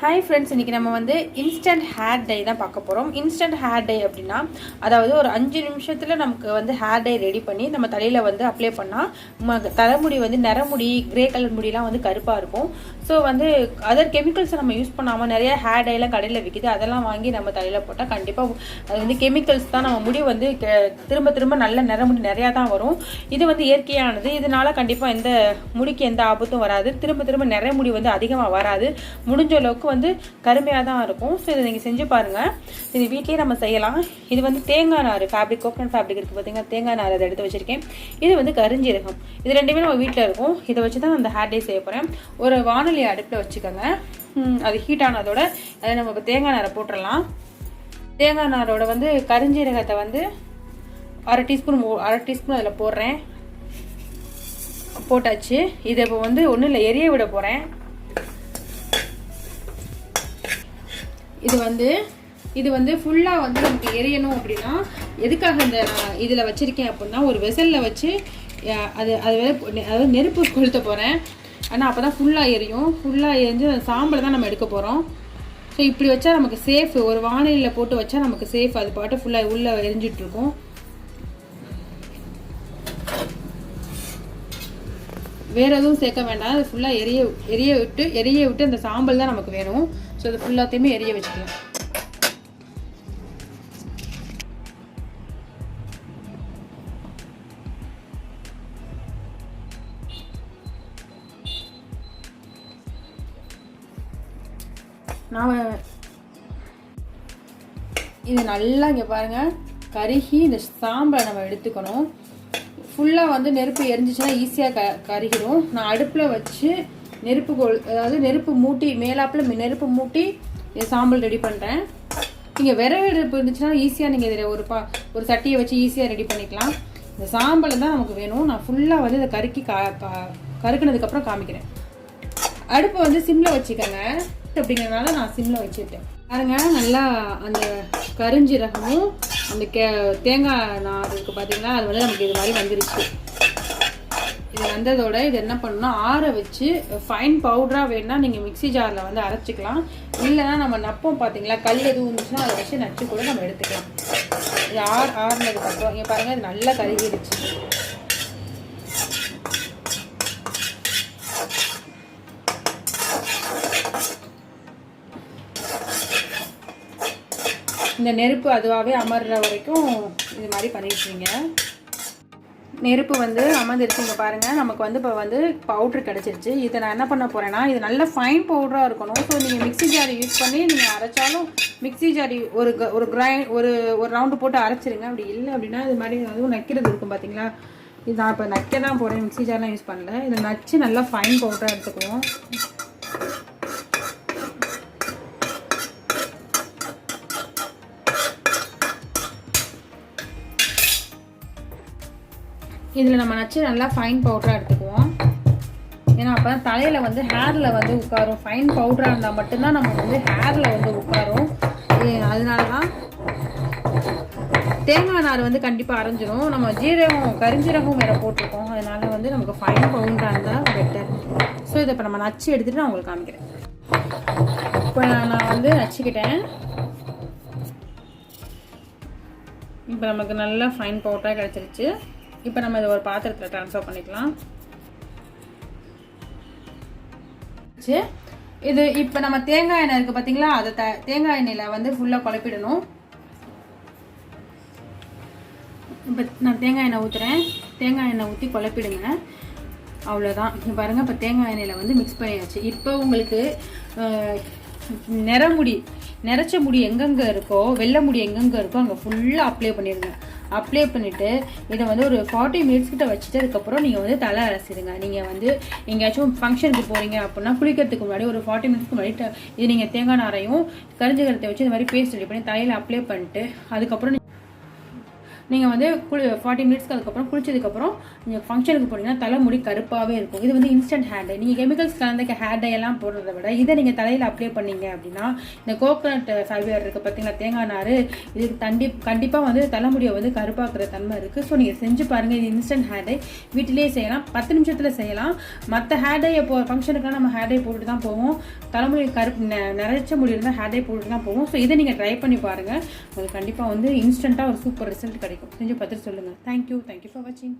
Hi friends இன்றைக்கி நம்ம வந்து இன்ஸ்டன்ட் ஹேர் டை தான் பார்க்க போகிறோம் இன்ஸ்டன்ட் ஹேர் டை அப்படின்னா அதாவது ஒரு அஞ்சு நிமிஷத்தில் நமக்கு வந்து ஹேர் டை ரெடி பண்ணி நம்ம தலையில் வந்து அப்ளை பண்ணால் தலைமுடி வந்து நிறமுடி கிரே கலர் முடியெலாம் வந்து கருப்பாக இருக்கும். ஸோ வந்து அதர் கெமிக்கல்ஸை நம்ம யூஸ் பண்ணாமல் நிறைய ஹேர் டைலாம் கடையில் விற்கிது அதெல்லாம் வாங்கி நம்ம தலையில் போட்டால் கண்டிப்பாக அது வந்து கெமிக்கல்ஸ் தான் நம்ம முடி வந்து கெ- திரும்ப திரும்ப நல்ல நிறமுடி நிறையா தான் வரும். இது வந்து இயற்கையானது. இதனால கண்டிப்பாக எந்த முடிக்கு எந்த ஆபத்தும் வராது. திரும்ப திரும்ப நிறைய முடி வந்து அதிகமாக வராது. முடிஞ்ச அளவுக்கு வந்து கருமையாக தான் இருக்கும். ஸோ இதை நீங்கள் செஞ்சு பாருங்கள் இது வீட்லேயே நம்ம செய்யலாம். இது வந்து தேங்காய் நார் ஃபேப்ரிக் கோகனட் ஃபேப்ரிக் இருக்குது பார்த்தீங்கன்னா தேங்காய் நார் அதை எடுத்து வச்சுருக்கேன். இது வந்து கரிஞ்சீரகம். இது ரெண்டுமே நம்ம வீட்டில் இருக்கும். இதை வச்சு தான் அந்த ஹேர் டே செய்ய போகிறேன் ஒரு வானல் அடுப்பில் வச்சுக்கோங்க. அது ஹீட் ஆனதோட அதை நம்ம இப்போ தேங்காய் நாரை போட்டுடலாம் தேங்காய் நாரோட வந்து கருஞ்சீரகத்தை வந்து அரை டீஸ்பூன் அரை டீஸ்பூன் அதில் போடுறேன். போட்டாச்சு. இதை இப்போ வந்து ஒன்றும் இல்லை எரிய விட போகிறேன் இது வந்து இது வந்து ஃபுல்லாக வந்து நமக்கு எரியணும் அப்படின்னா எதுக்காக இந்த நான் இதில் வச்சுருக்கேன் அப்படின்னா ஒரு வெசலில் வச்சு அது அது அதாவது நெருப்பு கொளுத்த போகிறேன் ஆனால் அப்போ தான் ஃபுல்லாக எரியும். ஃபுல்லாக எரிஞ்சு அந்த சாம்பல் தான் நம்ம எடுக்க போகிறோம் ஸோ இப்படி வச்சா நமக்கு சேஃப் ஒரு வானிலையில் போட்டு வச்சா நமக்கு சேஃப் அது பாட்டு ஃபுல்லாக உள்ளே எரிஞ்சிட்ருக்கும் வேறு எதுவும் சேர்க்க வேண்டாம். அது ஃபுல்லாக எரிய எரிய விட்டு எரிய விட்டு அந்த சாம்பல் தான் நமக்கு வேணும். ஸோ அது ஃபுல்லாத்தையுமே எரிய வச்சுக்கலாம். நான் இது நல்லா இங்கே பாருங்கள் கருகி இந்த சாம்பலை நம்ம எடுத்துக்கணும். ஃபுல்லாக வந்து நெருப்பு எரிஞ்சிச்சுன்னா ஈஸியாக க கருகிடும். நான் அடுப்பில் வச்சு நெருப்பு கொள் அதாவது நெருப்பு மூட்டி மேலாப்பில் நெருப்பு மூட்டி இந்த சாம்பல் ரெடி பண்ணுறேன் நீங்கள் விறகு நெருப்பு இருந்துச்சுன்னா ஈஸியாக நீங்கள் இதில் ஒரு பா ஒரு சட்டியை வச்சு ஈஸியாக ரெடி பண்ணிக்கலாம். இந்த சாம்பல் தான் நமக்கு வேணும். நான் ஃபுல்லாக வந்து இதை கருக்கி கா கருக்குனதுக்கப்புறம் காமிக்கிறேன். அடுப்பை வந்து சிம்மில் வச்சுக்கோங்க. அப்படிங்கிறதுனால நான் சிம்மில் வச்சுட்டேன் பாருங்க நல்லா அந்த கருஞ்சீரகமும் அந்த கே தேங்காய் நான் இருக்கு பார்த்தீங்கன்னா அது வந்து நமக்கு இது மாதிரி வந்துருச்சு. இது வந்ததோட இது என்ன பண்ணணும்னா ஆற வச்சு ஃபைன் பவுடராக வேணால் நீங்கள் மிக்ஸி ஜாரில் வந்து அரைச்சிக்கலாம். இல்லைன்னா நம்ம நப்போம் பார்த்தீங்களா கல் எதுவும் இருந்துச்சுன்னா அதை வச்சு நச்சு கூட நம்ம எடுத்துக்கலாம். இது ஆறு ஆறுனதுக்கப்புறம் இங்கே பாருங்கள் இது நல்லா கருகிடுச்சு இந்த நெருப்பு அதுவாகவே அமர்ற வரைக்கும் இது மாதிரி பண்ணிட்டுருங்க நெருப்பு வந்து அமர்ந்துருச்சு இங்கே பாருங்கள் நமக்கு வந்து இப்போ வந்து பவுட்ரு கிடச்சிருச்சு. இதை நான் என்ன பண்ண போகிறேன்னா இது நல்ல ஃபைன் பவுடராக இருக்கணும். ஸோ நீங்கள் மிக்ஸி ஜார் யூஸ் பண்ணி நீங்கள் அரைச்சாலும் மிக்ஸி ஜார் ஒரு ஒரு கிரைண்ட் ஒரு ஒரு ரவுண்டு போட்டு அரைச்சிருங்க. அப்படி இல்லை அப்படின்னா இது மாதிரி அதுவும் நக்கிறது இருக்கும் பார்த்தீங்களா இது நான் இப்போ நக்க தான் போகிறேன் மிக்ஸி ஜார்லாம் யூஸ் பண்ணல. இதை நச்சு நல்லா ஃபைன் பவுடராக எடுத்துக்குவோம். இதில் நம்ம நச்சு நல்லா ஃபைன் பவுடராக எடுத்துக்குவோம். ஏன்னா அப்போ தான் தலையில் வந்து ஹேரில் வந்து உட்காரும். ஃபைன் பவுடராக இருந்தால் மட்டும்தான் நம்ம வந்து ஹேரில் வந்து உட்காரும். அதனால தான் தேங்காய் நார் வந்து கண்டிப்பாக அரைஞ்சிரும். நம்ம ஜீரகம் கரிஞ்சீரகம் வேறு போட்டிருக்கோம். அதனால வந்து நமக்கு ஃபைன் பவுடராக இருந்தால் பெட்டர் ஸோ இதை இப்போ நம்ம நச்சு எடுத்துகிட்டு நான் உங்களுக்கு காமிக்கிறேன். இப்போ நான் வந்து நச்சுக்கிட்டேன். இப்போ நமக்கு நல்லா ஃபைன் பவுடராக கிடச்சிருச்சு. இப்போ நம்ம இதை ஒரு பாத்திரத்தில் ட்ரான்ஸ்ஃபர் பண்ணிக்கலாம். சரி. இது இப்போ நம்ம தேங்காய் எண்ணெய் இருக்குது பார்த்தீங்களா அதை த தேங்காய் எண்ணெயில் வந்து ஃபுல்லாக குழப்பிடணும். இப்போ நான் தேங்காய் எண்ணெய் ஊற்றுறேன் தேங்காய் எண்ணெய் ஊற்றி குழப்பிடுங்க. அவ்வளோதான் இங்கே பாருங்கள் இப்போ தேங்காய் எண்ணெயில் வந்து மிக்ஸ் பண்ணியாச்சு. இப்போ உங்களுக்கு நிறமுடி நிறச்ச முடி எங்கெங்கே இருக்கோ வெள்ளை முடி எங்கெங்கே இருக்கோ அங்கே ஃபுல்லாக அப்ளை பண்ணிடுங்க அப்ளை பண்ணிவிட்டு இதை வந்து ஒரு ஃபார்ட்டி மினிட்ஸ் கிட்ட வச்சுட்டு அதுக்கப்புறம் நீங்கள் வந்து தலை அலசிடுங்க. நீங்கள் வந்து எங்கேயாச்சும் ஃபங்க்ஷனுக்கு போகிறீங்க அப்படின்னா குளிக்கிறதுக்கு முன்னாடி ஒரு ஃபார்ட்டி மினிட்ஸ்க்கு முன்னாடி இது நீங்கள் தேங்காய் நாரையும் கரிஞ்சகரத்தை வச்சு இந்த மாதிரி பேஸ்ட் ரெடி பண்ணி தலையில் அப்ளை பண்ணிட்டு அதுக்கப்புறம் நீங்கள் வந்து குளி ஃபார்ட்டி மினிட்ஸ்க்கு அதுக்கப்புறம் குளிச்சதுக்கப்புறம் நீங்கள் ஃபங்க்ஷனுக்கு போனீங்கன்னா தலைமுடி கருப்பாகவே இருக்கும். இது வந்து இன்ஸ்டன்ட் ஹேர் டை நீங்கள் கெமிக்கல்ஸ் கலந்த ஹேர் டை எல்லாம் போடுறத விட இதை நீங்கள் தலையில் அப்ளை பண்ணீங்க அப்படின்னா இந்த கோகோனட் ஃபைபர் இருக்குது பார்த்தீங்களா தேங்காய் நார் இது தண்டி கண்டிப்பாக வந்து தலைமுடியை வந்து கருப்பாக்குற தன்மை இருக்குது ஸோ நீங்கள் செஞ்சு பாருங்கள் இது இன்ஸ்டன்ட் ஹேர் டை வீட்டிலேயே செய்யலாம். பத்து நிமிஷத்தில் செய்யலாம். மற்ற ஹேர் டை இப்போ ஃபங்க்ஷனுக்குலாம் நம்ம ஹேர் டை போட்டு தான் போவோம். தலைமுடி கருப்பு நெ- நிறைச்ச முடி இருந்தால் ஹேர் டை போட்டு தான் போவோம். ஸோ இதை நீங்கள் ட்ரை பண்ணி பாருங்கள் உங்களுக்கு கண்டிப்பாக வந்து இன்ஸ்டண்ட்டாக ஒரு சூப்பர் ரிசல்ட் கிடைக்கும். செஞ்சு பார்த்துட்டு சொல்லுங்கள் தேங்க்யூ தேங்க்யூ ஃபார் வாட்சிங்